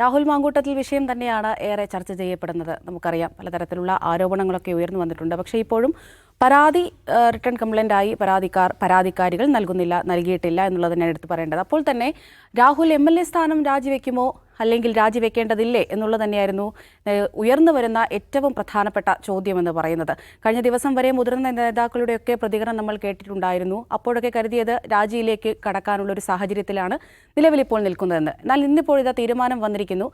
രാഹുൽ മാങ്കൂട്ടത്തിൽ വിഷയം തന്നെയാണ് ഏറെ ചർച്ച ചെയ്യപ്പെടുന്നത്. നമുക്കറിയാം പലതരത്തിലുള്ള ആരോപണങ്ങളൊക്കെ ഉയർന്നു വന്നിട്ടുണ്ട്. പക്ഷേ ഇപ്പോഴും പരാതി റിട്ടേൺ കംപ്ലൈന്റ് ആയി പരാതിക്കാർ പരാതിക്കാരികൾ നൽകുന്നില്ല നൽകിയിട്ടില്ല എന്നുള്ളത് തന്നെ എടുത്തു പറയേണ്ടത്. അപ്പോൾ തന്നെ രാഹുൽ എം എൽ എ സ്ഥാനം രാജിവെക്കുമോ? അല്ലെങ്കിൽ രാജിവെക്കേണ്ടതില്ലേ? എന്നുള്ളത് തന്നെയായിരുന്നു ഉയർന്നു വരുന്ന ഏറ്റവും പ്രധാനപ്പെട്ട ചോദ്യമെന്ന് പറയുന്നത്. കഴിഞ്ഞ ദിവസം വരെ മുതിർന്ന നേതാക്കളുടെയൊക്കെ പ്രതികരണം നമ്മൾ കേട്ടിട്ടുണ്ടായിരുന്നു. അപ്പോഴൊക്കെ കരുതിയത് രാജിയിലേക്ക് കടക്കാനുള്ള ഒരു സാഹചര്യത്തിലാണ് നിലവിലിപ്പോൾ നിൽക്കുന്നതെന്ന്. എന്നാൽ ഇന്നിപ്പോൾ ഇതാ തീരുമാനം വന്നിരിക്കുന്നു.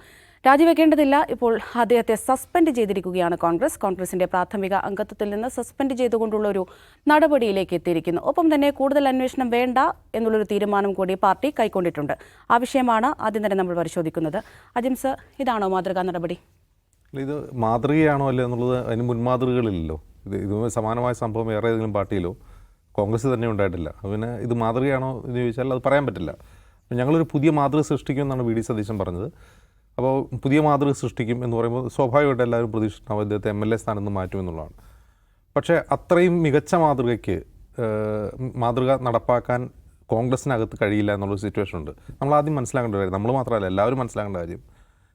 രാജിവെക്കേണ്ടതില്ല. ഇപ്പോൾ അദ്ദേഹത്തെ സസ്പെൻഡ് ചെയ്തിരിക്കുകയാണ് കോൺഗ്രസ്. കോൺഗ്രസിന്റെ പ്രാഥമിക അംഗത്വത്തിൽ നിന്ന് സസ്പെൻഡ് ചെയ്തുകൊണ്ടുള്ള ഒരു നടപടിയിലേക്ക് എത്തിയിരിക്കുന്നു. ഒപ്പം തന്നെ കൂടുതൽ അന്വേഷണം വേണ്ട എന്നുള്ളൊരു തീരുമാനം കൂടി പാർട്ടി കൈക്കൊണ്ടിട്ടുണ്ട്. ആ വിഷയമാണ് ആദ്യം തന്നെ നമ്മൾ പരിശോധിക്കുന്നത്. അജിംസ് ഇതാണോ മാതൃകാ നടപടി? ഇത് മാതൃകയാണോ അല്ല എന്നുള്ളത് അതിന് മുൻമാതൃകകളില്ലല്ലോ. ഇത് ഇതുമായി സമാനമായ സംഭവം വേറെ ഏതെങ്കിലും പാർട്ടിയിലോ കോൺഗ്രസ് തന്നെ ഉണ്ടായിട്ടില്ല. പിന്നെ ഇത് മാതൃകയാണോ എന്ന് ചോദിച്ചാൽ അത് പറയാൻ പറ്റില്ല. ഞങ്ങളൊരു പുതിയ മാതൃക സൃഷ്ടിക്കുമെന്നാണ് വി ഡി സതീശൻ പറഞ്ഞത്. അപ്പോൾ പുതിയ മാതൃക സൃഷ്ടിക്കും എന്ന് പറയുമ്പോൾ സ്വാഭാവികമായിട്ട് എല്ലാവരും പ്രതീക്ഷിക്കണം അദ്ദേഹത്തെ എം എൽ എ സ്ഥാനത്ത് മാറ്റുമെന്നുള്ളതാണ് പക്ഷേ അത്രയും മികച്ച മാതൃകയ്ക്ക് മാതൃക നടപ്പാക്കാൻ കോൺഗ്രസിനകത്ത് കഴിയില്ല എന്നുള്ളൊരു സിറ്റുവേഷൻ ഉണ്ട്. നമ്മൾ ആദ്യം മനസ്സിലാക്കേണ്ട കാര്യം നമ്മൾ മാത്രമല്ല എല്ലാവരും മനസ്സിലാക്കേണ്ട കാര്യം.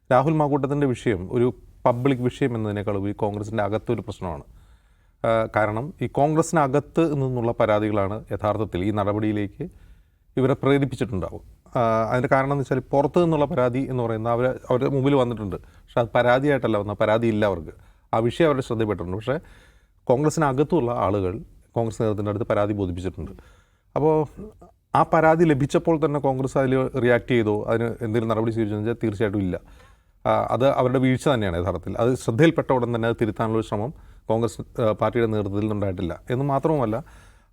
രാഹുൽ മാക്കൂട്ടത്തിന്റെ വിഷയം ഒരു പബ്ലിക് വിഷയം എന്നതിനേക്കാൾ ഉപരി കോൺഗ്രസിന്റെ അകത്തൊരു പ്രശ്നമാണ്. കാരണം ഈ കോൺഗ്രസിനകത്ത് നിന്നുള്ള പരാതികളാണ് യഥാർത്ഥത്തിൽ ഈ നടപടിയിലേക്ക് ഇവരെ പ്രേരിപ്പിച്ചിട്ടുണ്ടാവും അതിന്റെ കാരണം എന്ന് വെച്ചാൽ പുറത്ത് നിന്നുള്ള പരാതി എന്ന് പറയുന്നത് അവർ അവരുടെ മുമ്പിൽ വന്നിട്ടുണ്ട്. പക്ഷെ അത് പരാതിയായിട്ടല്ല വന്ന പരാതി ഇല്ല അവർക്ക്. ആ വിഷയം അവരുടെ ശ്രദ്ധയിൽപ്പെട്ടിട്ടുണ്ട്. പക്ഷേ കോൺഗ്രസിനകത്തുള്ള ആളുകൾ കോൺഗ്രസ് നേതൃത്വത്തിന്റെ അടുത്ത് പരാതി ബോധിപ്പിച്ചിട്ടുണ്ട്. അപ്പോൾ ആ പരാതി ലഭിച്ചപ്പോൾ തന്നെ കോൺഗ്രസ് അതിൽ റിയാക്ട് ചെയ്തോ. അതിന് എന്തെങ്കിലും നടപടി സ്വീകരിച്ചെന്ന് വെച്ചാൽ തീർച്ചയായിട്ടും ഇല്ല. അത് അവരുടെ വീഴ്ച തന്നെയാണ് യഥാർത്ഥത്തിൽ. അത് ശ്രദ്ധയിൽപ്പെട്ട ഉടൻ തന്നെ അത് തിരുത്താനുള്ള ശ്രമം കോൺഗ്രസ് പാർട്ടിയുടെ നേതൃത്വത്തിൽ നിന്നുണ്ടായിട്ടില്ല എന്ന് മാത്രവുമല്ല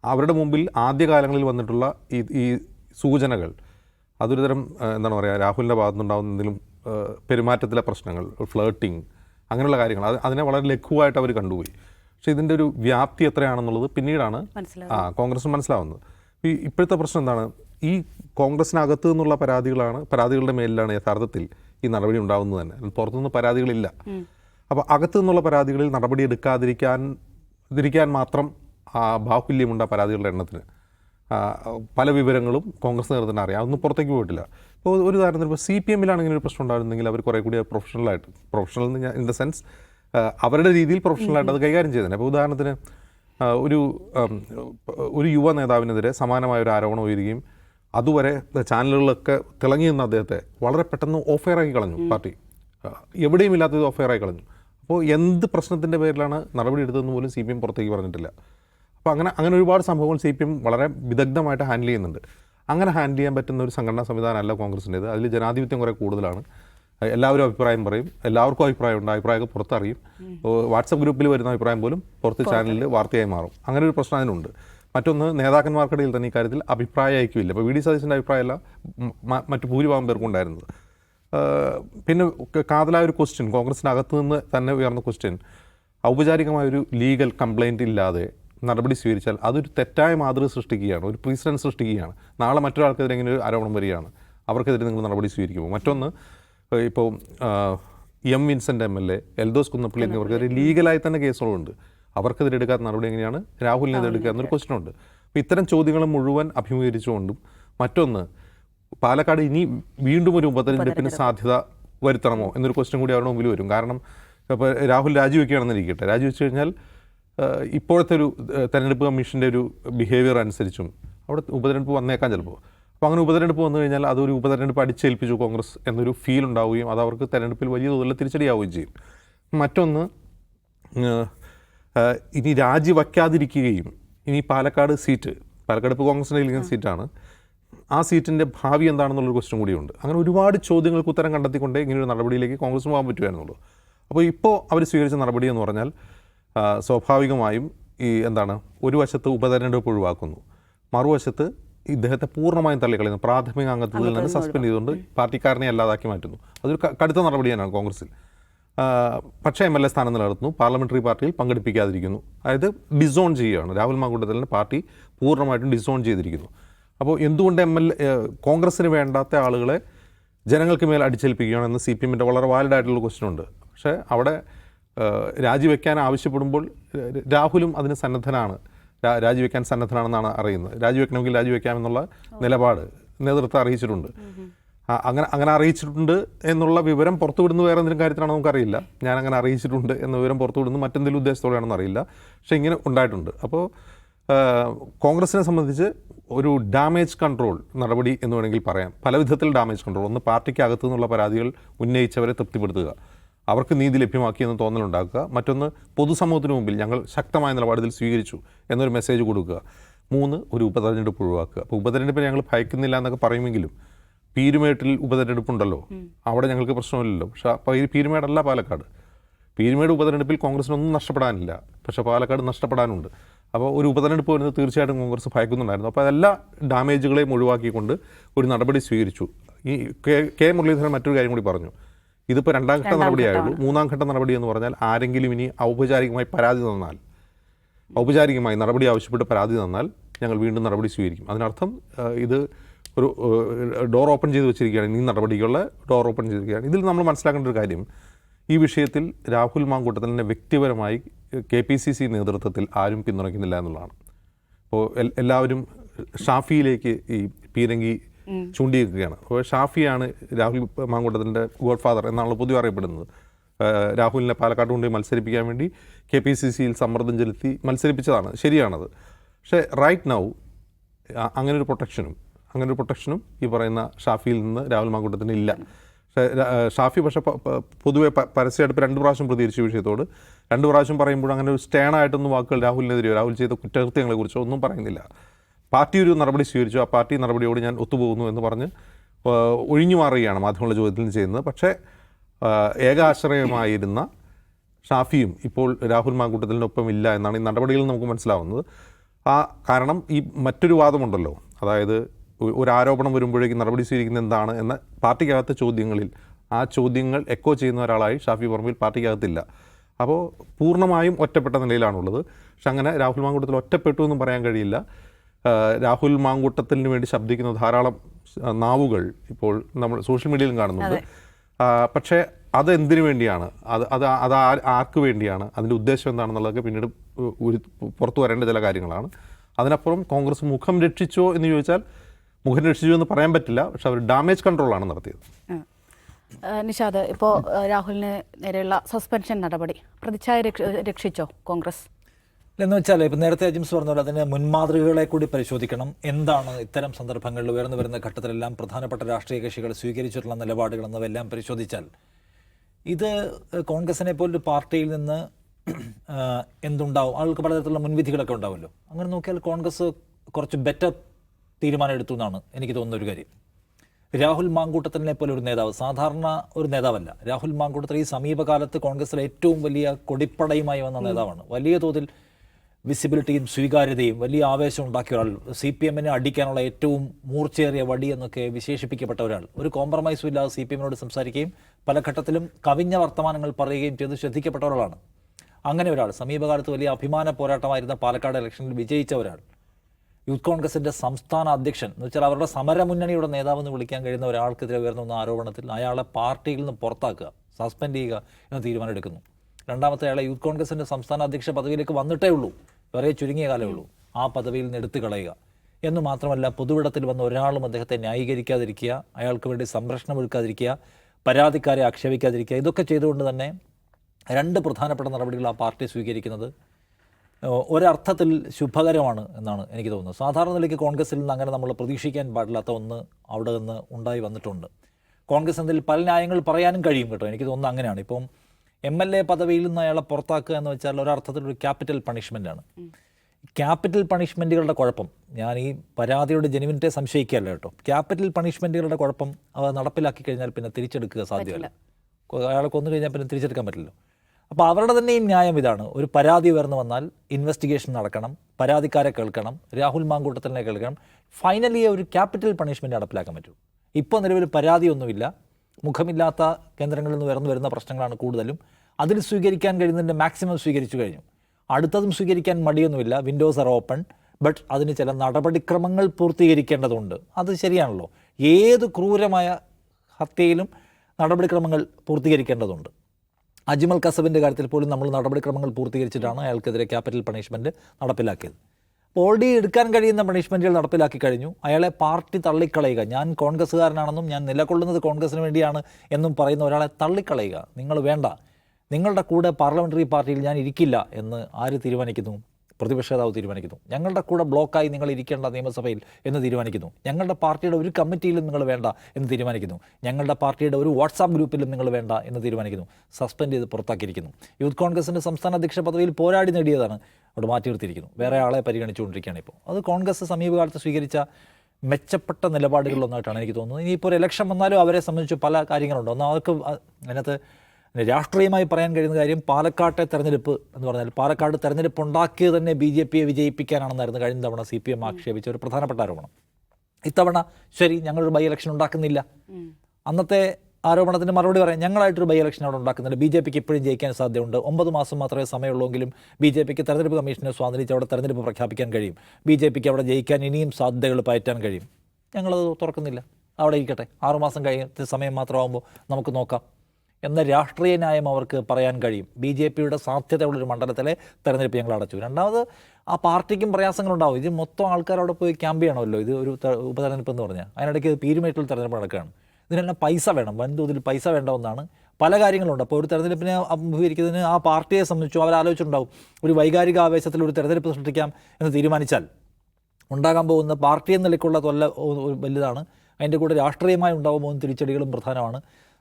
അവരുടെ മുമ്പിൽ ആദ്യകാലങ്ങളിൽ വന്നിട്ടുള്ള ഈ ഈ സൂചനകൾ അതൊരു തരം എന്താണ് പറയുക രാഹുലിന്റെ ഭാഗത്തുനിന്നുണ്ടാകുന്ന എന്തെങ്കിലും പെരുമാറ്റത്തിലെ പ്രശ്നങ്ങൾ ഫ്ലേട്ടിങ് അങ്ങനെയുള്ള കാര്യങ്ങൾ അത് അതിനെ വളരെ ലഘുവായിട്ട് അവർ കണ്ടുപോയി. പക്ഷേ ഇതിന്റെ ഒരു വ്യാപ്തി എത്രയാണെന്നുള്ളത് പിന്നീടാണ് ആ കോൺഗ്രസ് മനസ്സിലാവുന്നത്. ഈ ഇപ്പോഴത്തെ പ്രശ്നം എന്താണ്? ഈ കോൺഗ്രസിനകത്ത് നിന്നുള്ള പരാതികളാണ് പരാതികളുടെ മേലിലാണ് യഥാർത്ഥത്തിൽ ഈ നടപടി ഉണ്ടാവുന്നത് തന്നെ. പുറത്തുനിന്ന് പരാതികളില്ല. അപ്പോൾ അകത്തു നിന്നുള്ള പരാതികളിൽ നടപടി എടുക്കാതിരിക്കാൻ ഇതിരിക്കാൻ മാത്രം ആ, ബാഹുല്യമുണ്ട് ആ പരാതികളുടെ എണ്ണത്തിന്. പല വിവരങ്ങളും കോൺഗ്രസ് നേതൃത്വത്തിന് അറിയാം. അതൊന്നും പുറത്തേക്ക് പോയിട്ടില്ല. ഇപ്പോൾ ഒരു ഉദാഹരണത്തിന് ഇപ്പോൾ സി പി എമ്മിലാണ് ഇങ്ങനെ ഒരു പ്രശ്നം ഉണ്ടായിരുന്നെങ്കിൽ അവർ കുറേ കൂടി പ്രൊഫഷണലായിട്ട് പ്രൊഫഷണൽ എന്ന് ഞാൻ ഇൻ ദ സെൻസ് അവരുടെ രീതിയിൽ പ്രൊഫഷണലായിട്ട് അത് കൈകാര്യം ചെയ്തേനെ അപ്പോൾ ഉദാഹരണത്തിന് ഒരു ഒരു യുവ നേതാവിനെതിരെ സമാനമായ ഒരു ആരോപണം ഉയരുകയും അതുവരെ ചാനലുകളിലൊക്കെ തിളങ്ങി നിന്ന അദ്ദേഹത്തെ വളരെ പെട്ടെന്ന് ഓഫ് എയർ ആക്കി കളഞ്ഞു പാർട്ടി എവിടെയും ഇല്ലാത്തത് ഓഫ് എയർ ആയി കളഞ്ഞു. അപ്പോൾ എന്ത് പ്രശ്നത്തിന്റെ പേരിലാണ് നടപടി എടുത്തതെന്ന് പോലും സി പി എം പുറത്തേക്ക് പറഞ്ഞിട്ടില്ല. അപ്പോൾ അങ്ങനെ അങ്ങനെ ഒരുപാട് സംഭവങ്ങൾ സി പി എം വളരെ വിദഗ്ധമായിട്ട് ഹാൻഡിൽ ചെയ്യുന്നുണ്ട്. അങ്ങനെ ഹാൻഡിൽ ചെയ്യാൻ പറ്റുന്ന ഒരു സംഘടനാ സംവിധാനമല്ല കോൺഗ്രസിന്റേത് അതിൽ ജനാധിപത്യം കുറേ കൂടുതലാണ്. എല്ലാവരും അഭിപ്രായം പറയും. എല്ലാവർക്കും അഭിപ്രായം ഉണ്ട്. അഭിപ്രായമൊക്കെ പുറത്തറിയും. വാട്സപ്പ് ഗ്രൂപ്പിൽ വരുന്ന അഭിപ്രായം പോലും പുറത്ത് ചാനലിൽ വാർത്തയായി മാറും. അങ്ങനെ ഒരു പ്രശ്നം അതിനുണ്ട്. മറ്റൊന്ന് നേതാക്കന്മാർക്കിടയിൽ തന്നെ ഇക്കാര്യത്തിൽ അഭിപ്രായ ഐക്യമില്ല ഇപ്പോൾ വി ഡി സതീശന്റെ അഭിപ്രായമല്ല മറ്റു ഭൂരിഭാഗം പേർക്കും ഉണ്ടായിരുന്നത്. പിന്നെ കാതലായ ഒരു ക്വസ്റ്റ്യൻ കോൺഗ്രസിനകത്ത് നിന്ന് തന്നെ ഉയർന്ന ക്വസ്റ്റ്യൻ ഔപചാരികമായൊരു ലീഗൽ കംപ്ലൈന്റ് ഇല്ലാതെ നടപടി സ്വീകരിച്ചാൽ അതൊരു തെറ്റായ മാതൃക സൃഷ്ടിക്കുകയാണ് ഒരു പ്രീസിഡന്റ് സൃഷ്ടിക്കുകയാണ്. നാളെ മറ്റൊരാൾക്കെതിരെ ഇങ്ങനെ ഒരു ആരോപണം വരികയാണ്. അവർക്കെതിരെ നിങ്ങൾ നടപടി സ്വീകരിക്കുമോ? മറ്റൊന്ന് ഇപ്പോൾ M Vincent M L A Eldhose Kunnappilly എന്നിവർക്കെതിരെ ലീഗലായി തന്നെ കേസുകളുണ്ട്. അവർക്കെതിരെ എടുക്കാത്ത നടപടി എങ്ങനെയാണ്? രാഹുലിനെതിരെ എടുക്കുക എന്നൊരു ക്വസ്റ്റൻ ഉണ്ട്. അപ്പോൾ ഇത്തരം ചോദ്യങ്ങൾ മുഴുവൻ അഭിമുഖീകരിച്ചുകൊണ്ടും മറ്റൊന്ന് പാലക്കാട് ഇനി വീണ്ടും ഒരു ഉപതെരഞ്ഞെടുപ്പിന് സാധ്യത വരുത്തണമോ എന്നൊരു ക്വസ്റ്റ്യൻ കൂടി അവരുടെ മുമ്പിൽ വരും. കാരണം ഇപ്പോൾ രാഹുൽ രാജിവെക്കുകയാണെന്നിരിക്കട്ടെ. രാജിവെച്ച് കഴിഞ്ഞാൽ ഇപ്പോഴത്തെ ഒരു തെരഞ്ഞെടുപ്പ് കമ്മീഷന്റെ ഒരു ബിഹേവിയർ അനുസരിച്ചും അവിടെ ഉപതെരഞ്ഞെടുപ്പ് വന്നേക്കാൻ ചിലപ്പോൾ അപ്പോൾ അങ്ങനെ ഉപതെരഞ്ഞെടുപ്പ് വന്നു കഴിഞ്ഞാൽ അതൊരു ഉപതെരഞ്ഞെടുപ്പ് അടിച്ചേൽപ്പിച്ചു കോൺഗ്രസ് എന്നൊരു ഫീൽ ഉണ്ടാവുകയും അത് അവർക്ക് തെരഞ്ഞെടുപ്പിൽ വലിയ തോതിൽ തിരിച്ചടിയാവുകയും ചെയ്യും. മറ്റൊന്ന് ഇനി രാജി ഇനി പാലക്കാട് സീറ്റ് പാലക്കാട് ഇപ്പോൾ കോൺഗ്രസിന്റെ ഇരിക്കുന്ന സീറ്റാണ്. ആ സീറ്റിന്റെ ഭാവി എന്താണെന്നുള്ളൊരു ക്വസ്റ്റ്യൻ കൂടിയുണ്ട്. അങ്ങനെ ഒരുപാട് ചോദ്യങ്ങൾക്ക് ഉത്തരം കണ്ടെത്തിക്കൊണ്ടേ ഇങ്ങനെ ഒരു നടപടിയിലേക്ക് കോൺഗ്രസ് പോകാൻ പറ്റുമായിരുന്നുള്ളൂ അപ്പോൾ ഇപ്പോൾ അവർ സ്വീകരിച്ച നടപടി എന്ന് പറഞ്ഞാൽ സ്വാഭാവികമായും ഈ എന്താണ് ഒരു വശത്ത് ഉപതെരഞ്ഞെടുപ്പ് ഒഴിവാക്കുന്നു. മറുവശത്ത് ഇദ്ദേഹത്തെ പൂർണമായും തള്ളിക്കളയുന്നു. പ്രാഥമിക അംഗത്വത്തിൽ നിന്ന് സസ്പെൻഡ് ചെയ്തുകൊണ്ട് പാർട്ടിക്കാരനെ അല്ലാതാക്കി മാറ്റുന്നു. അതൊരു കടുത്ത നടപടിയാണ് കോൺഗ്രസിൽ. ആ, പക്ഷേ എം എൽ എ സ്ഥാനം നിലനിർത്തുന്നു. പാർലമെന്ററി പാർട്ടിയിൽ പങ്കെടുപ്പിക്കാതിരിക്കുന്നു. അതായത് ഡിസോൺ ചെയ്യുകയാണ്. രാഹുൽ മാങ്കൂട്ടത്തിലിനെ പാർട്ടി പൂർണമായിട്ടും ഡിസോൺ ചെയ്തിരിക്കുന്നു. അപ്പോൾ എന്തുകൊണ്ട് എം എൽ കോൺഗ്രസ്സിന് വേണ്ടാത്ത ആളുകളെ ജനങ്ങൾക്ക് മേൽ അടിച്ചേൽപ്പിക്കുകയാണെന്ന് സി പി എമ്മിന്റെ വളരെ വാലിഡ് ആയിട്ടുള്ള ക്വസ്റ്റ്യൻ ഉണ്ട്. പക്ഷേ അവിടെ രാജിവെക്കാൻ ആവശ്യപ്പെടുമ്പോൾ രാഹുലും അതിന് സന്നദ്ധനാണ്. രാജിവെക്കാൻ സന്നദ്ധനാണെന്നാണ് അറിയുന്നത്. രാജിവെക്കണമെങ്കിൽ രാജിവെക്കാമെന്നുള്ള നിലപാട് നേതൃത്വം അറിയിച്ചിട്ടുണ്ട്. അങ്ങനെ അങ്ങനെ അറിയിച്ചിട്ടുണ്ട് എന്നുള്ള വിവരം പുറത്തുവിടുന്ന വേറെ എന്തെങ്കിലും കാര്യത്തിലാണോ നമുക്കറിയില്ല. ഞാൻ അങ്ങനെ അറിയിച്ചിട്ടുണ്ട് എന്ന വിവരം പുറത്തുവിടുന്ന മറ്റെന്തെങ്കിലും ഉദ്ദേശത്തോടെയാണെന്ന് അറിയില്ല. പക്ഷേ ഇങ്ങനെ ഉണ്ടായിട്ടുണ്ട്. അപ്പോൾ കോൺഗ്രസിനെ സംബന്ധിച്ച് ഒരു ഡാമേജ് കൺട്രോൾ നടപടി എന്ന് വേണമെങ്കിൽ പറയാം. പല വിധത്തിൽ ഡാമേജ് കൺട്രോൾ. ഒന്ന് പാർട്ടിക്ക് അകത്തു നിന്നുള്ള പരാതികൾ ഉന്നയിച്ചവരെ തൃപ്തിപ്പെടുത്തുക. അവർക്ക് നീതി ലഭ്യമാക്കിയെന്ന് തോന്നലുണ്ടാക്കുക. മറ്റൊന്ന് പൊതുസമൂഹത്തിന് മുമ്പിൽ ഞങ്ങൾ ശക്തമായ നിലപാടിൽ സ്വീകരിച്ചു എന്നൊരു മെസ്സേജ് കൊടുക്കുക. മൂന്ന് ഒരു ഉപതെരഞ്ഞെടുപ്പ് ഒഴിവാക്കുക. അപ്പോൾ ഉപതെരഞ്ഞെടുപ്പിനെ ഞങ്ങൾ ഭയക്കുന്നില്ല എന്നൊക്കെ പറയുമെങ്കിലും പീരുമേട്ടിൽ ഉപതെരഞ്ഞെടുപ്പുണ്ടല്ലോ. അവിടെ ഞങ്ങൾക്ക് പ്രശ്നമില്ലല്ലോ. പക്ഷേ അപ്പോൾ ഈ പീരുമേടല്ല പാലക്കാട്. പീരുമേട് ഉപതെരഞ്ഞെടുപ്പിൽ കോൺഗ്രസിനൊന്നും നഷ്ടപ്പെടാനില്ല. പക്ഷേ പാലക്കാട് നഷ്ടപ്പെടാനുണ്ട്. അപ്പോൾ ഒരു ഉപതെരഞ്ഞെടുപ്പ് വരുന്നത് തീർച്ചയായിട്ടും കോൺഗ്രസ് ഭയക്കുന്നുണ്ടായിരുന്നു. അപ്പോൾ അതെല്ലാ ഡാമേജുകളെയും ഒഴിവാക്കിക്കൊണ്ട് ഒരു നടപടി സ്വീകരിച്ചു. ഈ കെ കെ മുരളീധരൻ മറ്റൊരു കാര്യം കൂടി പറഞ്ഞു. ഇതിപ്പോൾ രണ്ടാം ഘട്ട നടപടിയായുള്ളൂ. മൂന്നാം ഘട്ട നടപടി എന്ന് പറഞ്ഞാൽ ആരെങ്കിലും ഇനി ഔപചാരികമായി പരാതി തന്നാൽ ഔപചാരികമായി നടപടി ആവശ്യപ്പെട്ട് പരാതി തന്നാൽ ഞങ്ങൾ വീണ്ടും നടപടി സ്വീകരിക്കും. അതിനർത്ഥം ഇത് ഒരു ഡോർ ഓപ്പൺ ചെയ്ത് വെച്ചിരിക്കുകയാണ്. ഈ നടപടികളുടെ ഡോർ ഓപ്പൺ ചെയ്തിരിക്കുകയാണ് ഇതിൽ നമ്മൾ മനസ്സിലാക്കേണ്ട ഒരു കാര്യം ഈ വിഷയത്തിൽ രാഹുൽ മാങ്കൂട്ടത്തിനെ വ്യക്തിപരമായി കെ പി സി സി നേതൃത്വത്തിൽ ആരും പിന്തുണയ്ക്കുന്നില്ല എന്നുള്ളതാണ്. അപ്പോൾ എല്ലാവരും ഷാഫിയിലേക്ക് ഈ പീരങ്കി ചൂണ്ടിയിരിക്കുകയാണ് അപ്പോൾ ഷാഫിയാണ് രാഹുൽ മാങ്കൂട്ടത്തിന്റെ ഗോഡ് ഫാദർ എന്നാണല്ലോ പൊതുവെ അറിയപ്പെടുന്നത്. രാഹുലിനെ പാലക്കാട് കൊണ്ട് മത്സരിപ്പിക്കാൻ വേണ്ടി കെ പി സി സിയിൽ സമ്മർദ്ദം ചെലുത്തി മത്സരിപ്പിച്ചതാണ്. ശരിയാണത്. പക്ഷേ റൈറ്റ് നൗ അങ്ങനെ ഒരു പ്രൊട്ടക്ഷനും അങ്ങനെ ഒരു പ്രൊട്ടക്ഷനും ഈ പറയുന്ന ഷാഫിയിൽ നിന്ന് രാഹുൽ മാങ്കൂട്ടത്തിന് ഇല്ല. ഷാഫി പക്ഷെ പൊതുവെ പരസ്യമായിട്ട് ഇപ്പോൾ രണ്ട് പ്രാവശ്യം പ്രതികരിച്ച വിഷയത്തോട് രണ്ട് പ്രാവശ്യം പറയുമ്പോൾ അങ്ങനെ ഒരു സ്റ്റേണായിട്ടൊന്നും വാക്കുകൾ രാഹുലിനെതിരെയോ രാഹുൽ ചെയ്ത കുറ്റകൃത്യങ്ങളെക്കുറിച്ചോ ഒന്നും പറയുന്നില്ല. പാർട്ടി ഒരു നടപടി സ്വീകരിച്ചു. ആ പാർട്ടി നടപടിയോട് ഞാൻ ഒത്തുപോകുന്നു എന്ന് പറഞ്ഞ് ഒഴിഞ്ഞു മാറുകയാണ് മാധ്യമങ്ങളുടെ ചോദ്യത്തിൽ ചെയ്യുന്നത്. പക്ഷേ ഏകാശ്രയമായിരുന്ന ഷാഫിയും ഇപ്പോൾ രാഹുൽ മാങ്കൂട്ടത്തിനൊപ്പം ഇല്ല എന്നാണ് ഈ നടപടികളിൽ നമുക്ക് മനസ്സിലാവുന്നത്. ആ കാരണം ഈ മറ്റൊരു വാദമുണ്ടല്ലോ. അതായത് ഒരു ആരോപണം വരുമ്പോഴേക്കും നടപടി സ്വീകരിക്കുന്നത് എന്താണ് എന്ന പാർട്ടിക്കകത്ത് ചോദ്യങ്ങളിൽ ആ ചോദ്യങ്ങൾ എക്കോ ചെയ്യുന്ന ഒരാളായി ഷാഫി പറമ്പിൽ പാർട്ടിക്കകത്തില്ല. അപ്പോൾ പൂർണമായും ഒറ്റപ്പെട്ട നിലയിലാണുള്ളത്. പക്ഷെ അങ്ങനെ രാഹുൽ മാങ്കൂട്ടത്തിൽ ഒറ്റപ്പെട്ടു എന്നും പറയാൻ കഴിയില്ല. രാഹുൽ മാങ്കൂട്ടത്തിന് വേണ്ടി ശബ്ദിക്കുന്ന ധാരാളം നാവുകൾ ഇപ്പോൾ നമ്മൾ സോഷ്യൽ മീഡിയയിലും കാണുന്നുണ്ട്. പക്ഷേ അത് എന്തിനു വേണ്ടിയാണ്? അത് അത് അത് ആർക്ക് വേണ്ടിയാണ്? അതിന്റെ ഉദ്ദേശം എന്താണെന്നുള്ളതൊക്കെ പിന്നീട് ഒരു പുറത്തു വരേണ്ട ചില കാര്യങ്ങളാണ്. അതിനപ്പുറം കോൺഗ്രസ് മുഖം രക്ഷിച്ചോ എന്ന് ചോദിച്ചാൽ മുഖം രക്ഷിച്ചു എന്ന് പറയാൻ പറ്റില്ല പക്ഷെ അവർ ഡാമേജ് കൺട്രോളാണ് നടത്തിയത്. നിഷാദ് ഇപ്പോൾ രാഹുലിന് നേരെയുള്ള സസ്പെൻഷൻ നടപടി പ്രതിച്ഛായ രക്ഷിച്ചോ കോൺഗ്രസ്? എന്ന് വെച്ചാൽ ഇപ്പം നേരത്തെ അജിംസ് പറഞ്ഞ പോലെ അതിന് മുൻമാതൃകകളെ കൂടി പരിശോധിക്കണം. എന്താണ് ഇത്തരം സന്ദർഭങ്ങളിൽ ഉയർന്നു വരുന്ന ഘട്ടത്തിലെല്ലാം പ്രധാനപ്പെട്ട രാഷ്ട്രീയ കക്ഷികൾ സ്വീകരിച്ചിട്ടുള്ള നിലപാടുകൾ എന്നിവയെല്ലാം പരിശോധിച്ചാൽ ഇത് കോൺഗ്രസിനെ പോലൊരു പാർട്ടിയിൽ നിന്ന് എന്തുണ്ടാവും? ആൾക്ക് പലതരത്തിലുള്ള മുൻവിധികളൊക്കെ ഉണ്ടാവുമല്ലോ. അങ്ങനെ നോക്കിയാൽ കോൺഗ്രസ് കുറച്ച് ബെറ്റർ തീരുമാനം എടുത്തു എന്നാണ് എനിക്ക് തോന്നുന്ന ഒരു കാര്യം. രാഹുൽ മാങ്കൂട്ടത്തിനെ പോലെ ഒരു നേതാവ് സാധാരണ ഒരു നേതാവല്ല. രാഹുൽ മാങ്കൂട്ടത്തിൽ ഈ സമീപകാലത്ത് കോൺഗ്രസിലെ ഏറ്റവും വലിയ കൊടിപ്പടയുമായി വന്ന നേതാവാണ്. വലിയ തോതിൽ വിസിബിലിറ്റിയും സ്വീകാര്യതയും വലിയ ആവേശം ഉണ്ടാക്കിയ ഒരാൾ. സി പി എമ്മിനെ അടിക്കാനുള്ള ഏറ്റവും മൂർച്ചയേറിയ വടി എന്നൊക്കെ വിശേഷിപ്പിക്കപ്പെട്ട ഒരാൾ. ഒരു കോംപ്രമൈസും ഇല്ലാതെ സി പി എമ്മിനോട് സംസാരിക്കുകയും പല ഘട്ടത്തിലും കവിഞ്ഞ വർത്തമാനങ്ങൾ പറയുകയും ചെയ്ത് ശ്രദ്ധിക്കപ്പെട്ട ഒരാളാണ്. അങ്ങനെ ഒരാൾ സമീപകാലത്ത് വലിയ അഭിമാന പോരാട്ടമായിരുന്ന പാലക്കാട് ഇലക്ഷനിൽ വിജയിച്ച ഒരാൾ. യൂത്ത് കോൺഗ്രസിന്റെ സംസ്ഥാന അധ്യക്ഷൻ എന്ന് വെച്ചാൽ അവരുടെ സമരമുന്നണിയുടെ നേതാവ് എന്ന് വിളിക്കാൻ കഴിയുന്ന ഒരാൾക്കെതിരെ ഉയർന്ന വന്ന ആരോപണത്തിൽ അയാളെ പാർട്ടിയിൽ നിന്ന് പുറത്താക്കുക സസ്പെൻഡ് ചെയ്യുക എന്ന തീരുമാനമെടുക്കുന്നു. രണ്ടാമത്തെ അയാളെ യൂത്ത് കോൺഗ്രസിന്റെ സംസ്ഥാന അധ്യക്ഷ പദവിയിലേക്ക് വന്നിട്ടേ ഉള്ളൂ. വളരെ ചുരുങ്ങിയ കാലമേ ഉള്ളൂ. ആ പദവിയിൽ നിന്ന് എടുത്തു കളയുക. എന്ന് മാത്രമല്ല പൊതുവിടത്തിൽ വന്ന ഒരാളും അദ്ദേഹത്തെ ന്യായീകരിക്കാതിരിക്കുക അയാൾക്ക് വേണ്ടി സംരക്ഷണം ഒരുക്കാതിരിക്കുക പരാതിക്കാരെ ആക്ഷേപിക്കാതിരിക്കുക ഇതൊക്കെ ചെയ്തുകൊണ്ട് തന്നെ രണ്ട് പ്രധാനപ്പെട്ട നടപടികൾ ആ പാർട്ടി സ്വീകരിക്കുന്നത് ഒരർത്ഥത്തിൽ ശുഭകരമാണ് എന്നാണ് എനിക്ക് തോന്നുന്നത്. സാധാരണ നിലയ്ക്ക് കോൺഗ്രസിൽ നിന്ന് അങ്ങനെ നമ്മൾ പ്രതീക്ഷിക്കാൻ പാടില്ലാത്ത ഒന്ന് അവിടെ നിന്ന് ഉണ്ടായി വന്നിട്ടുണ്ട്. കോൺഗ്രസ് എന്നതിൽ പല ന്യായങ്ങൾ പറയാനും കഴിയും കേട്ടോ. എനിക്ക് തോന്നുന്നത് അങ്ങനെയാണ്. ഇപ്പം എം എൽ എ പദവിയിൽ നിന്ന് അയാളെ പുറത്താക്കുക എന്ന് വെച്ചാൽ ഒരർത്ഥത്തിൽ ഒരു ക്യാപിറ്റൽ ആണ്. ക്യാപിറ്റൽ പണിഷ്മെന്റുകളുടെ കുഴപ്പം ഞാൻ ഈ പരാതിയുടെ ജെനുവിനിറ്റെ സംശയിക്കുകയല്ല കേട്ടോ. ക്യാപിറ്റൽ പണിഷ്മെന്റുകളുടെ കുഴപ്പം അവ നടപ്പിലാക്കി കഴിഞ്ഞാൽ പിന്നെ തിരിച്ചെടുക്കുക സാധ്യമല്ല. അയാളെ കൊന്നു കഴിഞ്ഞാൽ പിന്നെ തിരിച്ചെടുക്കാൻ പറ്റില്ല. അപ്പോൾ അവരുടെ തന്നെയും ന്യായം ഇതാണ്. ഒരു പരാതി ഉയർന്നു വന്നാൽ ഇൻവെസ്റ്റിഗേഷൻ നടക്കണം പരാതിക്കാരെ കേൾക്കണം രാഹുൽ മാങ്കൂട്ടത്തിനെ കേൾക്കണം. ഫൈനലി ഒരു ക്യാപിറ്റൽ പണിഷ്മെന്റ് നടപ്പിലാക്കാൻ പറ്റും. ഇപ്പോൾ നിലവിൽ പരാതിയൊന്നുമില്ല. മുഖമില്ലാത്ത കേന്ദ്രങ്ങളിൽ നിന്ന് ഉയർന്നു വരുന്ന പ്രശ്നങ്ങളാണ് കൂടുതലും. അതിൽ സ്വീകരിക്കാൻ കഴിയുന്നതിന്റെ മാക്സിമം സ്വീകരിച്ചു കഴിഞ്ഞു. അടുത്തതും സ്വീകരിക്കാൻ മടിയൊന്നുമില്ല. വിൻഡോസ് ആർ ഓപ്പൺ ബട്ട് അതിന് ചില നടപടിക്രമങ്ങൾ പൂർത്തീകരിക്കേണ്ടതുണ്ട്. അത് ശരിയാണല്ലോ. ഏത് ക്രൂരമായ ഹത്യയിലും നടപടിക്രമങ്ങൾ പൂർത്തീകരിക്കേണ്ടതുണ്ട്. അജ്മൽ കസബിന്റെ കാര്യത്തിൽ പോലും നമ്മൾ നടപടിക്രമങ്ങൾ പൂർത്തീകരിച്ചിട്ടാണ് അയാൾക്കെതിരെ ക്യാപിറ്റൽ പണിഷ്മെന്റ് നടപ്പിലാക്കിയത്. ബോഡി എടുക്കാൻ കഴിയുന്ന പണിഷ്മെന്റുകൾ നടപ്പിലാക്കി കഴിഞ്ഞു. അയാളെ പാർട്ടി തള്ളിക്കളയുക. ഞാൻ കോൺഗ്രസ്സുകാരനാണെന്നും ഞാൻ നിലകൊള്ളുന്നത് കോൺഗ്രസ്സിന് വേണ്ടിയാണ് എന്നും പറയുന്ന ഒരാളെ തള്ളിക്കളയുക. നിങ്ങൾ വേണ്ട. നിങ്ങളുടെ കൂടെ പാർലമെന്ററി പാർട്ടിയിൽ ഞാൻ ഇരിക്കില്ല എന്ന് ആര് തീരുമാനിക്കുന്നു? പ്രതിപക്ഷ നേതാവ് തീരുമാനിക്കുന്നു. ഞങ്ങളുടെ കൂടെ ബ്ലോക്കായി നിങ്ങൾ ഇരിക്കേണ്ട നിയമസഭയിൽ എന്ന് തീരുമാനിക്കുന്നു. ഞങ്ങളുടെ പാർട്ടിയുടെ ഒരു കമ്മിറ്റിയിലും നിങ്ങൾ വേണ്ട എന്ന് തീരുമാനിക്കുന്നു. ഞങ്ങളുടെ പാർട്ടിയുടെ ഒരു വാട്സാപ്പ് ഗ്രൂപ്പിലും നിങ്ങൾ വേണ്ട എന്ന് തീരുമാനിക്കുന്നു. സസ്പെൻഡ് ചെയ്ത് പുറത്താക്കിയിരിക്കുന്നു. യൂത്ത് കോൺഗ്രസിന്റെ സംസ്ഥാന അധ്യക്ഷ പദവിയിൽ പോരാടി നേടിയതാണ് അവിടെ മാറ്റി നിർത്തിയിരിക്കുന്നു. വേറെ ആളെ പരിഗണിച്ചുകൊണ്ടിരിക്കുകയാണ് ഇപ്പോൾ. അത് കോൺഗ്രസ് സമീപകാലത്ത് സ്വീകരിച്ച മെച്ചപ്പെട്ട നിലപാടുകളിലൊന്നായിട്ടാണ് എനിക്ക് തോന്നുന്നത്. ഇനിയിപ്പോൾ ഒരു ഇലക്ഷൻ വന്നാലും അവരെ സംബന്ധിച്ച് പല കാര്യങ്ങളുണ്ട്. ഒന്ന് അവർക്ക് അതിനകത്ത് രാഷ്ട്രീയമായി പറയാൻ കഴിയുന്ന കാര്യം പാലക്കാട്ടെ തെരഞ്ഞെടുപ്പ് എന്ന് പറഞ്ഞാൽ പാലക്കാട് തെരഞ്ഞെടുപ്പ് ഉണ്ടാക്കിയത് തന്നെ ബി ജെ പിയെ വിജയിപ്പിക്കാനാണെന്നായിരുന്നു കഴിഞ്ഞ തവണ സി പി എം ആക്ഷേപിച്ച ഒരു പ്രധാനപ്പെട്ട ആരോപണം. ഇത്തവണ ശരി ഞങ്ങളൊരു ബൈ ഇലക്ഷൻ ഉണ്ടാക്കുന്നില്ല അന്നത്തെ ആരോപണത്തിന് മറുപടി പറയാം ഞങ്ങളായിട്ടൊരു ബൈ ഇലക്ഷൻ അവിടെ ഉണ്ടാക്കുന്നില്ല ബി ജെ പിക്ക് ഇപ്പോഴും ജയിക്കാൻ സാധ്യതയുണ്ട്. ഒമ്പത് മാസം മാത്രമേ സമയമുള്ളൂവെങ്കിലും ബി ജെ പിക്ക് തെരഞ്ഞെടുപ്പ് കമ്മീഷനെ സ്വാധീനിച്ച് അവിടെ തെരഞ്ഞെടുപ്പ് പ്രഖ്യാപിക്കാൻ കഴിയും. ബി ജെ പിക്ക് അവിടെ ജയിക്കാൻ ഇനിയും സാധ്യതകൾ പയറ്റാൻ കഴിയും. ഞങ്ങളത് തുറക്കുന്നില്ല. അവിടെ ഇരിക്കട്ടെ. ആറുമാസം കഴിയുന്ന സമയം മാത്രമാകുമ്പോൾ നമുക്ക് നോക്കാം. എന്ന രാഷ്ട്രീയ ന്യായം അവർക്ക് പറയാൻ കഴിയും. ബി ജെ പിയുടെ സാധ്യതയുള്ളൊരു മണ്ഡലത്തിലെ തെരഞ്ഞെടുപ്പ് ഞങ്ങൾ അടച്ചു. രണ്ടാമത് ആ പാർട്ടിക്കും പ്രയാസങ്ങളുണ്ടാവും. ഇത് മൊത്തം ആൾക്കാർ അവിടെ പോയി ക്യാമ്പ് ചെയ്യണമല്ലോ. ഇത് ഒരു ഉപതെരഞ്ഞെടുപ്പ് എന്ന് പറഞ്ഞാൽ. അതിനിടയ്ക്ക് പീരുമേട്ടിൽ തെരഞ്ഞെടുപ്പ് നടക്കുകയാണ്. ഇതിനെല്ലാം പൈസ വേണം. വൻതോതിൽ പൈസ വേണ്ട ഒന്നാണ് പല കാര്യങ്ങളുണ്ട്. അപ്പോൾ ഒരു തെരഞ്ഞെടുപ്പിനെ അഭിമുഖീകരിക്കുന്നതിന് ആ പാർട്ടിയെ സംബന്ധിച്ചു അവർ ആലോചിച്ചിട്ടുണ്ടാവും. ഒരു വൈകാരിക ആവേശത്തിൽ ഒരു തെരഞ്ഞെടുപ്പ് സൃഷ്ടിക്കാം എന്ന് തീരുമാനിച്ചാൽ ഉണ്ടാകാൻ പോകുന്ന പാർട്ടി എന്ന നിലയ്ക്കുള്ള തൊല്ല വലുതാണ്. അതിന്റെ കൂടെ രാഷ്ട്രീയമായി ഉണ്ടാകുമ്പോൾ തിരിച്ചടികളും പ്രധാനമാണ്.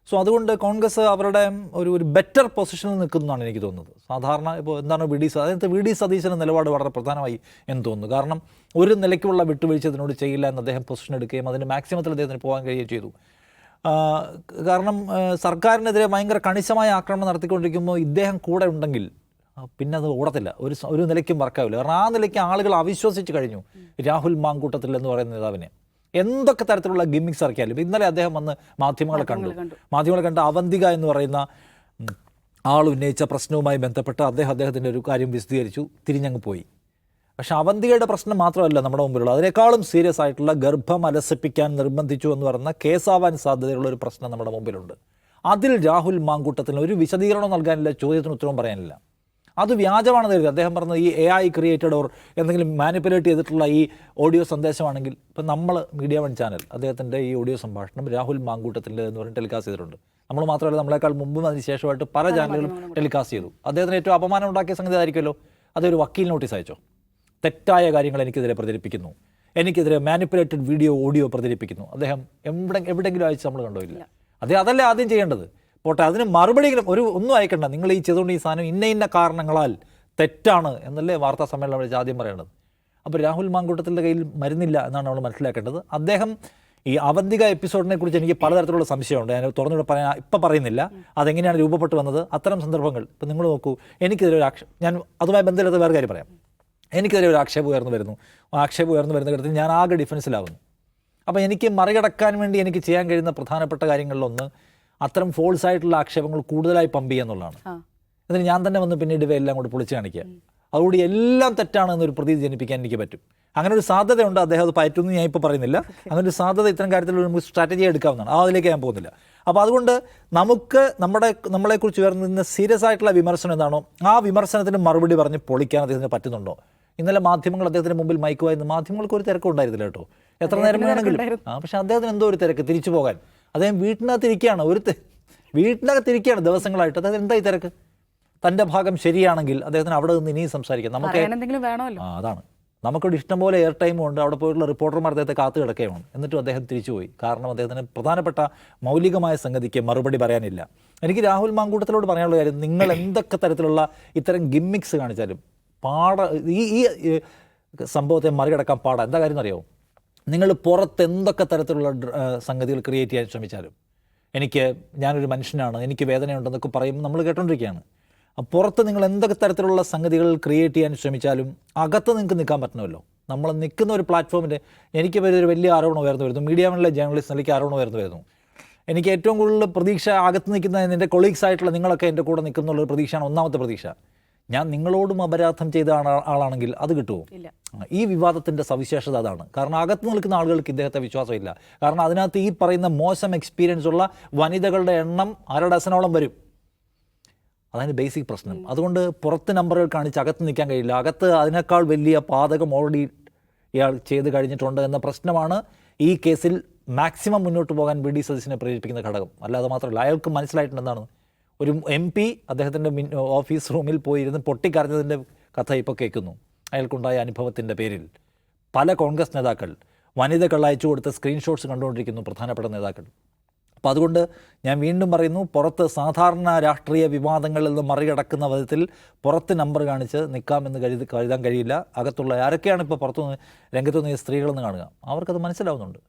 സോ അതുകൊണ്ട് കോൺഗ്രസ് അവരുടെ ഒരു ഒരു ബെറ്റർ പൊസിഷനിൽ നിൽക്കുന്നതാണ് എനിക്ക് തോന്നുന്നത്. സാധാരണ ഇപ്പോൾ എന്താണ് വി ഡി അതിനകത്ത് വി ഡി സതീശന്റെ നിലപാട് വളരെ പ്രധാനമായി എന്ന് തോന്നുന്നു. കാരണം ഒരു നിലയ്ക്കുള്ള വിട്ടുവീഴ്ച ഇതിനോട് ചെയ്യില്ല എന്ന് അദ്ദേഹം പൊസിഷൻ എടുക്കുകയും അതിന് മാക്സിമത്തിൽ അദ്ദേഹത്തിന് പോകാൻ കഴിയുകയും ചെയ്തു. കാരണം സർക്കാരിനെതിരെ ഭയങ്കര കണിശമായ ആക്രമണം നടത്തിക്കൊണ്ടിരിക്കുമ്പോൾ ഇദ്ദേഹം കൂടെ ഉണ്ടെങ്കിൽ പിന്നെ അത് ഓടത്തില്ല. ഒരു ഒരു നിലയ്ക്കും വർക്കാവില്ല. കാരണം ആ നിലയ്ക്ക് ആളുകൾ അവിശ്വസിച്ച് കഴിഞ്ഞു. രാഹുൽ മാങ്കൂട്ടത്തിൽ എന്ന് പറയുന്ന നേതാവിനെ. എന്തൊക്കെ തരത്തിലുള്ള ഗിമ്മിക്സ് ഇറക്കിയാലും ഇന്നലെ അദ്ദേഹം വന്ന് മാധ്യമങ്ങളെ കണ്ടു. മാധ്യമങ്ങളെ കണ്ട അവന്തിക എന്ന് പറയുന്ന ആൾ ഉന്നയിച്ച പ്രശ്നവുമായി ബന്ധപ്പെട്ട് അദ്ദേഹം അദ്ദേഹത്തിന്റെ ഒരു കാര്യം വിശദീകരിച്ചു തിരിഞ്ഞങ്ങ് പോയി. പക്ഷെ അവന്തികയുടെ പ്രശ്നം മാത്രമല്ല നമ്മുടെ മുമ്പിലുള്ള അതിനേക്കാളും സീരിയസ് ആയിട്ടുള്ള ഗർഭം അലസിപ്പിക്കാൻ നിർബന്ധിച്ചു എന്ന് പറയുന്ന കേസാവാൻ സാധ്യതയുള്ള ഒരു പ്രശ്നം നമ്മുടെ മുമ്പിലുണ്ട്. അതിൽ രാഹുൽ മാങ്കൂട്ടത്തിന് ഒരു വിശദീകരണം നൽകാനില്ല ചോദ്യത്തിന് ഉത്തരവും പറയാനില്ല. അത് വ്യാജമാണെന്ന് കരുതി അദ്ദേഹം പറഞ്ഞത് ഈ എ ഐ ക്രിയേറ്റഡ് ഓർ എന്തെങ്കിലും മാനിപ്പുലേറ്റ് ചെയ്തിട്ടുള്ള ഈ ഓഡിയോ സന്ദേശമാണെങ്കിൽ ഇപ്പം നമ്മൾ മീഡിയ വൺ ചാനൽ അദ്ദേഹത്തിന്റെ ഈ ഓഡിയോ സംഭാഷണം രാഹുൽ മാങ്കൂട്ടത്തിന്റെ എന്ന് പറഞ്ഞ് ടെലികാസ്റ്റ് ചെയ്തിട്ടുണ്ട്. നമ്മൾ മാത്രമല്ല നമ്മളെക്കാൾ മുമ്പും അതിന് ശേഷമായിട്ട് പല ചാനലുകളും ടെലികാസ്റ്റ് ചെയ്തു. അദ്ദേഹത്തിന് ഏറ്റവും അപമാനം ഉണ്ടാക്കിയ സംഗതി ആയിരിക്കുമല്ലോ അതൊരു വക്കീൽ നോട്ടീസ് അയച്ചോ? തെറ്റായ കാര്യങ്ങൾ എനിക്കെതിരെ പ്രചരിപ്പിക്കുന്നു. എനിക്കെതിരെ മാനിപ്പുലേറ്റഡ് വീഡിയോ ഓഡിയോ പ്രചരിപ്പിക്കുന്നു. അദ്ദേഹം എവിടെ എവിടെയെങ്കിലും അയച്ച് നമ്മൾ കണ്ടോ ഇല്ല. അദ്ദേഹം അതല്ലേ ആദ്യം ചെയ്യേണ്ടത്? പോട്ടെ അതിന് മറുപടിയെങ്കിലും ഒരു ഒന്നും അയക്കണ്ട. നിങ്ങൾ ഈ ചെയ്തുകൊണ്ട് ഈ സാധനം ഇന്ന ഇന്ന കാരണങ്ങളാൽ തെറ്റാണ് എന്നല്ലേ വാർത്താ സമ്മേളനം വിളിച്ച് ആദ്യം പറയേണ്ടത് അപ്പോൾ രാഹുൽ മാങ്കൂട്ടത്തിന്റെ കയ്യിൽ മരുന്നില്ല എന്നാണ് നമ്മൾ മനസ്സിലാക്കേണ്ടത്. അദ്ദേഹം ഈ അവന്തിക എപ്പിസോഡിനെ കുറിച്ച് എനിക്ക് പലതരത്തിലുള്ള സംശയമുണ്ട്. ഞാൻ തുറന്നുകൂടെ പറയാൻ ഇപ്പം പറയുന്നില്ല. അതെങ്ങനെയാണ് രൂപപ്പെട്ടു വന്നത്? അത്തരം സന്ദർഭങ്ങൾ. ഇപ്പം നിങ്ങൾ നോക്കൂ എനിക്കെതിരെ ഒരു ആക്ഷ ഞാൻ അതുമായി ബന്ധമില്ലാത്ത വേറെ കാര്യം പറയാം. എനിക്കെതിരെ ഒരു ആക്ഷേപം ഉയർന്നു വരുന്നു. ആക്ഷേപം ഉയർന്നു വരുന്ന കാര്യത്തിൽ ഞാൻ ആകെ ഡിഫൻസിലാവുന്നു അപ്പോൾ എനിക്ക് മറികടക്കാൻ വേണ്ടി എനിക്ക് ചെയ്യാൻ കഴിയുന്ന പ്രധാനപ്പെട്ട കാര്യങ്ങളിലൊന്ന് അത്തരം ഫോൾസ് ആയിട്ടുള്ള ആക്ഷേപങ്ങൾ കൂടുതലായി പമ്പ് ചെയ്യുക എന്നുള്ളതാണ്. എന്നിട്ട് ഞാൻ തന്നെ വന്ന് പിന്നീട് ഇവയെല്ലാം കൂടി പൊളിച്ച് കാണിക്കുക. അതുകൂടി എല്ലാം തെറ്റാണ് എന്നൊരു പ്രതീതി ജനിപ്പിക്കാൻ എനിക്ക് പറ്റും. അങ്ങനെ ഒരു സാധ്യതയുണ്ട് അദ്ദേഹം അത് പറ്റുമെന്ന് ഞാൻ ഇപ്പോൾ പറയുന്നില്ല. അങ്ങനെ ഒരു സാധ്യത ഇത്തരം കാര്യത്തിൽ നമുക്ക് സ്ട്രാറ്റജി എടുക്കാവുന്നതാണ്. ആ അതിലേക്ക് ഞാൻ പോകുന്നില്ല. അപ്പോൾ അതുകൊണ്ട് നമുക്ക് നമ്മുടെ നമ്മളെക്കുറിച്ച് വരുന്ന സീരിയസ് ആയിട്ടുള്ള വിമർശനം എന്താണോ ആ വിമർശനത്തിന് മറുപടി പറഞ്ഞ് പൊളിക്കാൻ അദ്ദേഹത്തിന് പറ്റുന്നുണ്ടോ? ഇന്നലെ മാധ്യമങ്ങൾ അദ്ദേഹത്തിന് മുമ്പിൽ മയക്കുമായിരുന്നു മാധ്യമങ്ങൾക്ക് ഒരു തിരക്കും ഉണ്ടായിരുന്നില്ല കേട്ടോ. എത്ര നേരം വേണമെങ്കിലും. ആ പക്ഷേ അദ്ദേഹത്തിന് എന്തോ ഒരു തിരക്ക് തിരിച്ചു പോകാൻ. അദ്ദേഹം വീട്ടിനകത്ത് ഇരിക്കുകയാണ് ഒരു തെ- വീട്ടിനകത്ത് ഇരിക്കുകയാണ് ദിവസങ്ങളായിട്ട്. അതായത് എന്താ ഈ തിരക്ക്? തന്റെ ഭാഗം ശരിയാണെങ്കിൽ അദ്ദേഹത്തിന് അവിടെ നിന്ന് ഇനിയും സംസാരിക്കാം. നമുക്ക് ആ അതാണ്. നമുക്കിവിടെ ഇഷ്ടംപോലെ എയർ ടൈമും ഉണ്ട്. അവിടെ പോയിട്ടുള്ള റിപ്പോർട്ടർമാർ അദ്ദേഹത്തെ കാത്തു കിടക്കുകയാണ്. എന്നിട്ടും അദ്ദേഹം തിരിച്ചുപോയി കാരണം അദ്ദേഹത്തിന് പ്രധാനപ്പെട്ട മൗലികമായ സംഗതിക്ക് മറുപടി പറയാനില്ല. എനിക്ക് രാഹുൽ മാങ്കൂട്ടത്തിലോട് പറയാനുള്ള കാര്യം നിങ്ങൾ എന്തൊക്കെ തരത്തിലുള്ള ഇത്തരം ഗിമ്മിക്സ് കാണിച്ചാലും പാട ഈ ഈ സംഭവത്തെ മറികടക്കാൻ പാടാ. എന്താ കാര്യം അറിയാമോ നിങ്ങൾ പുറത്ത് എന്തൊക്കെ തരത്തിലുള്ള സംഗതികൾ ക്രിയേറ്റ് ചെയ്യാൻ ശ്രമിച്ചാലും എനിക്ക് ഞാനൊരു മനുഷ്യനാണ് എനിക്ക് വേദനയുണ്ടെന്നൊക്കെ പറയും നമ്മൾ കേട്ടോണ്ടിരിക്കുകയാണ്. പുറത്ത് നിങ്ങൾ എന്തൊക്കെ തരത്തിലുള്ള സംഗതികൾ ക്രിയേറ്റ് ചെയ്യാൻ ശ്രമിച്ചാലും അകത്ത് നിങ്ങൾക്ക് നിൽക്കാൻ പറ്റണമല്ലോ. നമ്മൾ നിൽക്കുന്ന ഒരു പ്ലാറ്റ്ഫോമിന്റെ എനിക്ക് ഒരു വലിയ ആരോപണം ഉയർന്നു വരുന്നു. മീഡിയ മണിലെ ജേർണലിസ്റ്റ് നിലയ്ക്ക് ആരോപണം ഉയർന്നു വരുന്നു. എനിക്ക് ഏറ്റവും കൂടുതൽ പ്രതീക്ഷ അകത്ത് നിൽക്കുന്ന എന്റെ കൊളീഗ്സ് ആയിട്ടുള്ള നിങ്ങളൊക്കെ എന്റെ കൂടെ നിൽക്കുന്നുള്ള പ്രതീക്ഷയാണ് ഒന്നാമത്തെ പ്രതീക്ഷ. ഞാൻ നിങ്ങളോടും അപരാധം ചെയ്ത ആളാണെങ്കിൽ അത് കിട്ടുമോ ഈ വിവാദത്തിന്റെ സവിശേഷത അതാണ്. കാരണം അകത്ത് നിൽക്കുന്ന ആളുകൾക്ക് ഇദ്ദേഹത്തെ വിശ്വാസമില്ല. കാരണം അതിനകത്ത് ഈ പറയുന്ന മോശം എക്സ്പീരിയൻസ് ഉള്ള വനിതകളുടെ എണ്ണം അര ഡസനോളം വരും. അതാണ് ബേസിക് പ്രശ്നം. അതുകൊണ്ട് പുറത്ത് നമ്പറുകൾ കാണിച്ച് അകത്ത് നിൽക്കാൻ കഴിയില്ല. അകത്ത് അതിനേക്കാൾ വലിയ പാതകം ഓൾറെഡി ഇയാൾ ചെയ്ത് കഴിഞ്ഞിട്ടുണ്ട് എന്ന പ്രശ്നമാണ് ഈ കേസിൽ മാക്സിമം മുന്നോട്ട് പോകാൻ വി ഡി സതീശനെ പ്രേരിപ്പിക്കുന്ന ഘടകം. അല്ലാതെ മാത്രമല്ല അയാൾക്ക് മനസ്സിലായിട്ടുണ്ട് എന്താണ് ഒരു എം പി അദ്ദേഹത്തിന്റെ ഓഫീസ് റൂമിൽ പോയിരുന്ന് പൊട്ടിക്കരഞ്ഞതിന്റെ കഥ ഇപ്പോൾ കേൾക്കുന്നു. അയാൾക്കുണ്ടായ അനുഭവത്തിന്റെ പേരിൽ പല കോൺഗ്രസ് നേതാക്കൾ വനിതകൾ അയച്ചു കൊടുത്ത സ്ക്രീൻഷോട്ട്സ് കണ്ടുകൊണ്ടിരിക്കുന്നു പ്രധാനപ്പെട്ട നേതാക്കൾ. അപ്പോൾ അതുകൊണ്ട് ഞാൻ വീണ്ടും പറയുന്നു പുറത്ത് സാധാരണ രാഷ്ട്രീയ വിവാദങ്ങളിൽ നിന്ന് മറികടക്കുന്ന വിധത്തിൽ പുറത്ത് നമ്പർ കാണിച്ച് നിൽക്കാമെന്ന് കരുതി കരുതാൻ കഴിയില്ല. അകത്തുള്ള ആരൊക്കെയാണ് ഇപ്പോൾ പുറത്തുനിന്ന് നിന്ന് രംഗത്തു നിന്ന് സ്ത്രീകളെന്ന് കാണുക? അവർക്കത് മനസ്സിലാവുന്നുണ്ട്.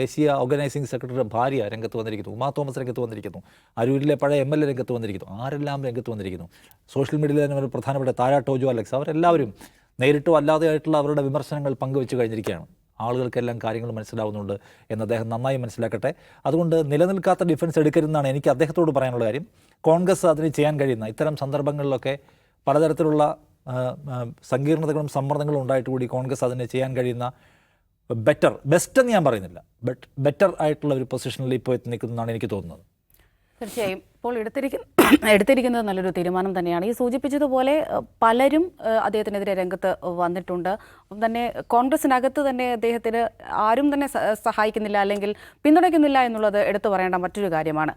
ദേശീയ ഓർഗനൈസിംഗ് സെക്രട്ടറിയുടെ ഭാര്യ രംഗത്ത് വന്നിരിക്കുന്നു ഉമാ തോമസ് രംഗത്ത് വന്നിരിക്കുന്നു അരൂരിലെ പഴയ എം എൽ എ രംഗത്ത് വന്നിരിക്കുന്നു ആരെല്ലാം രംഗത്ത് വന്നിരിക്കുന്നു? സോഷ്യൽ മീഡിയയിൽ തന്നെ പ്രധാനപ്പെട്ട താര ടോജോ അലക്സ് അവരെല്ലാവരും നേരിട്ടോ അല്ലാതെയായിട്ടുള്ള അവരുടെ വിമർശനങ്ങൾ പങ്കുവെച്ച് കഴിഞ്ഞിരിക്കുകയാണ്. ആളുകൾക്കെല്ലാം കാര്യങ്ങൾ മനസ്സിലാവുന്നുണ്ട് എന്ന് അദ്ദേഹം നന്നായി മനസ്സിലാക്കട്ടെ. അതുകൊണ്ട് നിലനിൽക്കാത്ത ഡിഫൻസ് എടുക്കരുതെന്നാണ് എനിക്ക് അദ്ദേഹത്തോട് പറയാനുള്ള കാര്യം. കോൺഗ്രസ് അതിന് ചെയ്യാൻ കഴിയുന്ന ഇത്തരം സന്ദർഭങ്ങളിലൊക്കെ പലതരത്തിലുള്ള സങ്കീർണതകളും സമ്മർദ്ദങ്ങളും ഉണ്ടായിട്ട് കൂടി കോൺഗ്രസ് അതിന് ചെയ്യാൻ കഴിയുന്ന ബെറ്റർ ബെസ്റ്റ് എന്ന് ഞാൻ പറയുന്നില്ല. ബട്ട് ബെറ്റർ ആയിട്ടുള്ള ഒരു പൊസിഷനിൽ ഇപ്പോൾ എത്തി നിൽക്കുന്നതാണ് എനിക്ക് തോന്നുന്നത്. തീർച്ചയായും. ഇപ്പോൾ എടുത്തിരിക്കുന്ന എടുത്തിരിക്കുന്നത് നല്ലൊരു തീരുമാനം തന്നെയാണ്. ഈ സൂചിപ്പിച്ചതുപോലെ പലരും അദ്ദേഹത്തിനെതിരെ രംഗത്ത് വന്നിട്ടുണ്ട്. തന്നെ കോൺഗ്രസിനകത്ത് തന്നെ അദ്ദേഹത്തിന് ആരും തന്നെ സഹായിക്കുന്നില്ല അല്ലെങ്കിൽ പിന്തുണയ്ക്കുന്നില്ല എന്നുള്ളത് എടുത്തു പറയേണ്ട മറ്റൊരു കാര്യമാണ്.